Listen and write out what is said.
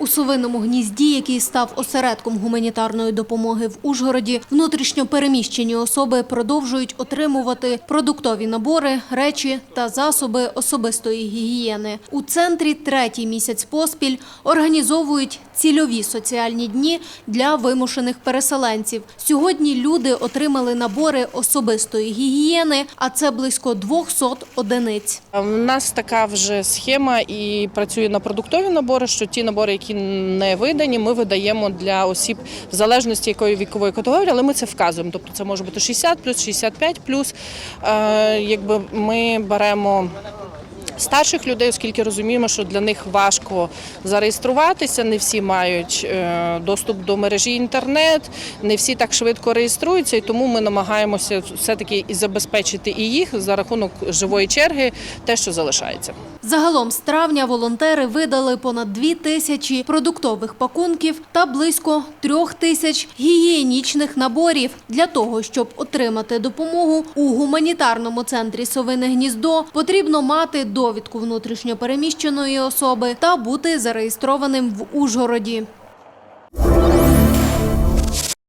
У совиному гнізді, який став осередком гуманітарної допомоги в Ужгороді, внутрішньо переміщені особи продовжують отримувати продуктові набори, речі та засоби особистої гігієни. У центрі третій місяць поспіль організовують цільові соціальні дні для вимушених переселенців. Сьогодні люди отримали набори особистої гігієни, а це близько 200 одиниць. У нас така вже схема і працює на продуктові набори, що ті набори, які не видані, ми видаємо для осіб в залежності якої вікової категорії, але ми це вказуємо. Тобто це може бути 60 плюс, 65 плюс. Е, Якби ми беремо. Старших людей, оскільки розуміємо, що для них важко зареєструватися, не всі мають е, доступ до мережі інтернет, не всі так швидко реєструються, і тому ми намагаємося все-таки і забезпечити і їх за рахунок живої черги, те, що залишається. Загалом з травня волонтери видали понад дві тисячі продуктових пакунків та близько трьох тисяч гігієнічних наборів. Для того, щоб отримати допомогу у гуманітарному центрі «Совине гніздо», потрібно мати довідку внутрішньо переміщеної особи та бути зареєстрованим в Ужгороді.